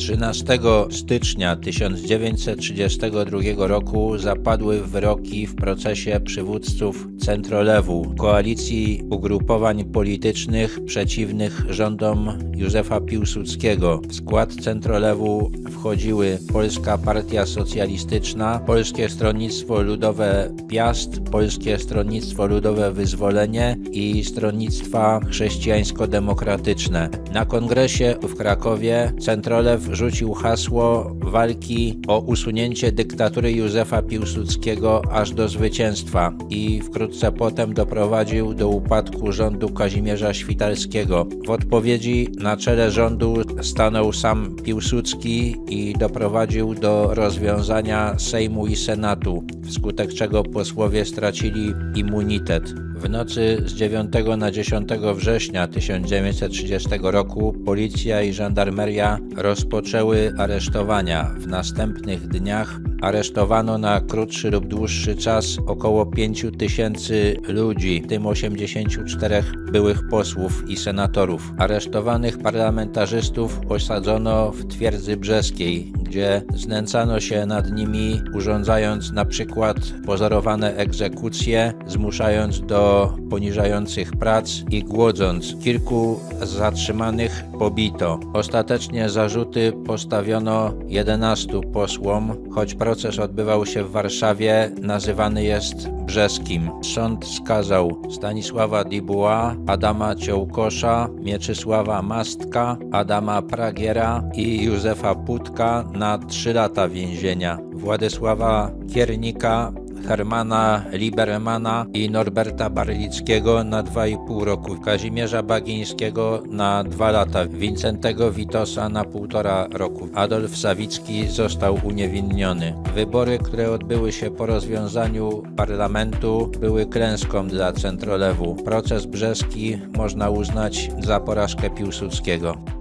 13 stycznia 1932 roku zapadły wyroki w procesie przywódców centrolewu, koalicji ugrupowań politycznych przeciwnych rządom Józefa Piłsudskiego. W skład centrolewu wchodziły Polska Partia Socjalistyczna, Polskie Stronnictwo Ludowe Piast, Polskie Stronnictwo Ludowe Wyzwolenie i Stronnictwa Chrześcijańsko-Demokratyczne. Na kongresie w Krakowie Centrolew rzucił hasło walki o usunięcie dyktatury Józefa Piłsudskiego aż do zwycięstwa i wkrótce potem doprowadził do upadku rządu Kazimierza Świtalskiego. W odpowiedzi na czele rządu stanął sam Piłsudski i doprowadził do rozwiązania Sejmu i Senatu, wskutek czego posłowie stracili immunitet. W nocy z 9 na 10 września 1930 roku policja i żandarmeria rozpoczęły aresztowania. W następnych dniach aresztowano na krótszy lub dłuższy czas około 5 tysięcy ludzi, w tym 84 byłych posłów i senatorów. Aresztowanych parlamentarzystów osadzono w twierdzy brzeskiej, gdzie znęcano się nad nimi, urządzając na przykład pozorowane egzekucje, zmuszając do poniżających prac i głodząc. Kilku zatrzymanych pobito. Ostatecznie zarzuty postawiono 11 posłom, choć proces odbywał się w Warszawie, nazywany jest brzeskim. Sąd skazał Stanisława Dibuła, Adama Ciołkosza, Mieczysława Mastka, Adama Pragiera i Józefa Putka na 3 lata więzienia. Władysława Kiernika Hermana Libermana i Norberta Barlickiego na 2,5 roku, Kazimierza Bagińskiego na 2 lata, Wincentego Witosa na 1,5 roku. Adolf Sawicki został uniewinniony. Wybory, które odbyły się po rozwiązaniu parlamentu, były klęską dla centrolewu. Proces brzeski można uznać za porażkę Piłsudskiego.